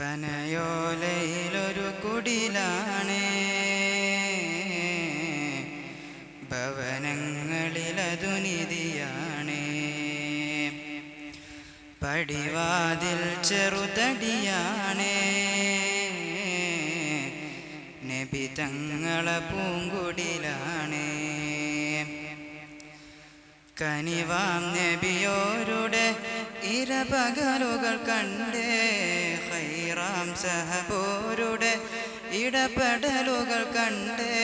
പനയോലയിലൊരു കുടിലാണ്. ഭവനങ്ങളിലതു നിധിയാണ്. പടിവാതിൽ ചെറുതടിയാണ്. നബി തങ്ങളെ പൂങ്കുടിലാണ്. കനിവാം നബിയോരുടെ ഇരപകലുകൾ കണ്ടേ ഹൈറാം സഹബോരുടെ ഇടപെടലുകൾ കണ്ടേ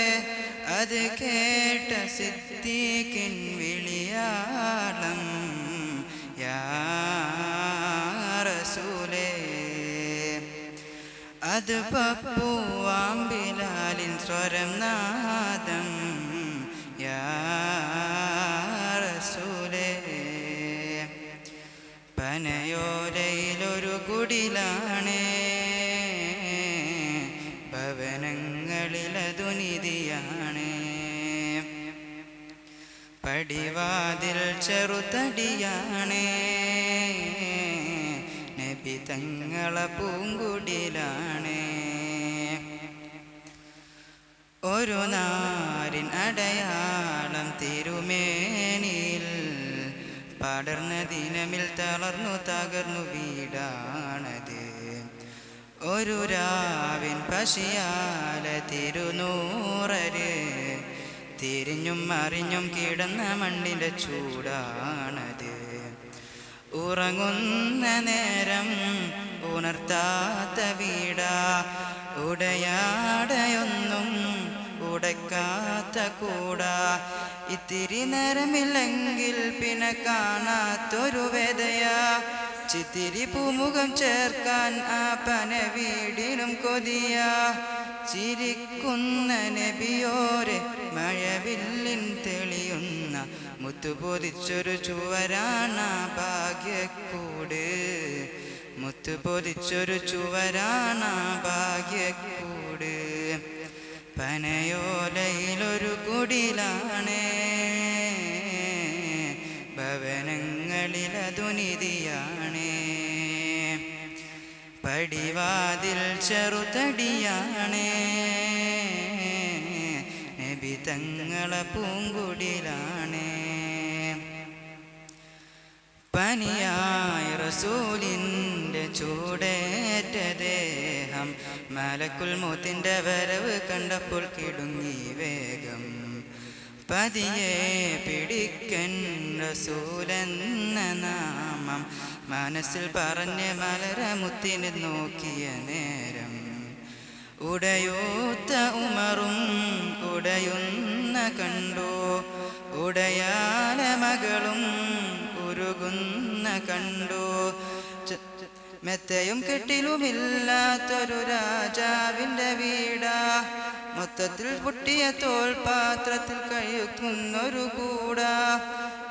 അത് കേട്ട സിദ്ദീഖിൻ വിളിയാളം യാ റസൂലേ അത് പപ്പുവാമ്പിലാലിൻ സ്വരം നാദം യാ പനയോലയിലൊരു കുടിലാണ്. ഭവനങ്ങളിലതു നിധിയാണ്. പടിവാതിൽ ചെറുതടിയാണ്. നബി തങ്ങളെ പൂങ്കുടിലാണ്. ഒരു നാരിൻ അടയാളം തിരുമേനിയിൽ പടർന്ന ദിനമിൽ തളർന്നു തകർന്നു വീടാണത്. ഒരു രാവിൻ പശിയാല തിരുനൂറര്. തിരിഞ്ഞും അറിഞ്ഞും കിടന്ന മണ്ണിന്റെ ചൂടാണത്. ഉറങ്ങുന്ന നേരം ഉണർത്താത്ത വീടാ. ഉടയാടയൊന്നും ഉടക്കാത്ത കൂടാ. ഇത്തിരി നേരമില്ലെങ്കിൽ പിന്നെ കാണാത്തൊരു വേദയാ. ചിത്തിരി പൂമുഖം ചേർക്കാൻ ആ പന വീടിനും കൊതിയ. ചിരിക്കുന്ന നബിയോരെ മഴവില്ലിൻ തെളിയുന്ന മുത്തുപൊതിച്ചൊരു ചുവരാണ ഭാഗ്യക്കൂട്. മുത്തുപൊതിച്ചൊരു ചുവരാണ ഭാഗ്യക്കൂട്. പനയോലയിലൊരു കുടിലാണ്. ഭവനങ്ങളിലതുനിധിയാണ് പടിവാതിൽ ചെറുതടിയാണ്. നബി തങ്ങളെ പൂങ്കുടിലാണ്. പനിയായ റസൂലിന്റെ ചൂടേറ്റ ദേഹം മലക്കുൽ മൂത്തിന്റെ വരവ് കണ്ടപ്പോൾ കിടുങ്ങി വേഗം. പതിയെ പിടിക്കൻ റസൂലെന്ന നാമം മനസ്സിൽ പറഞ്ഞ് മലരമുത്തിന് നോക്കിയ നേരം. ഉടയൂത്ത ഉമറും ഉടയുന്ന കണ്ടു. ഉടയാല മകളും ഉരുകുന്ന കണ്ടു. മെത്തയും കെട്ടിലുമില്ലാത്തൊരു രാജാവിന്റെ വീടാ. മൊത്തത്തിൽ പൊട്ടിയ തോൽപാത്രത്തിൽ കഴിക്കുന്നൊരു കൂടാ.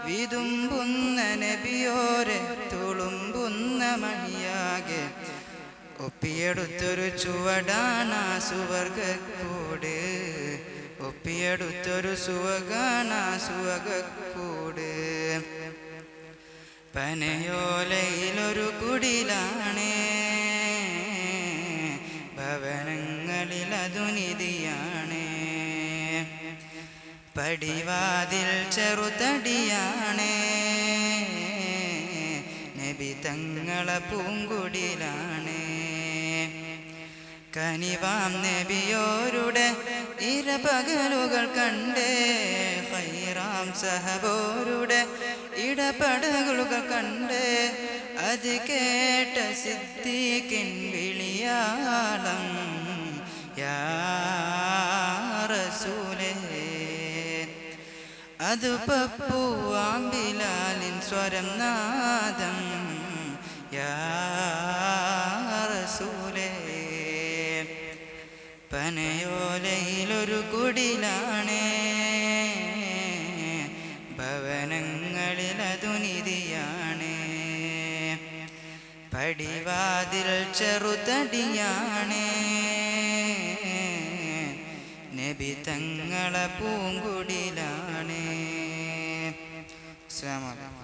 വിതുമ്പുന്ന നബിയോരെ തുളുമ്പുന്ന മഹിയാകെ. ഒപ്പിയെടുത്തൊരു ചുവടാണ് സുവർഗക്കൂട് ഒപ്പിയെടുത്തൊരു സുവകാണ് സുവകക്കൂട് പനയോലയിലൊരു കുടിലാണ്. ഭവനങ്ങളിൽ നിധിയാണ് പടിവാതിൽ ചെറുതടിയാണ്. നബി തങ്ങളെ പൂങ്കുടിലാണ്. കനിവാം നബിയോരുടെ ഇരപകലുകൾ കണ്ടേ. ഹൈറാം സഹബോരുടെ ഇടപെടലുകൾ കണ്ട് അത് കേട്ട സിദ്ധിക്കിൻ വിളിയാളം യാ റസൂലേ അത് പപ്പുവാമ്പിലാലിൻ സ്വരം നാദം യാ റസൂലേ പനയോലയിലൊരു കുടിലാണ് നിധിയാണ് പടിവാതിൽ ചെറുതടിയാണ്. നബി തങ്ങളെ പൂങ്കുടിലാണ്. അലൈക്കും.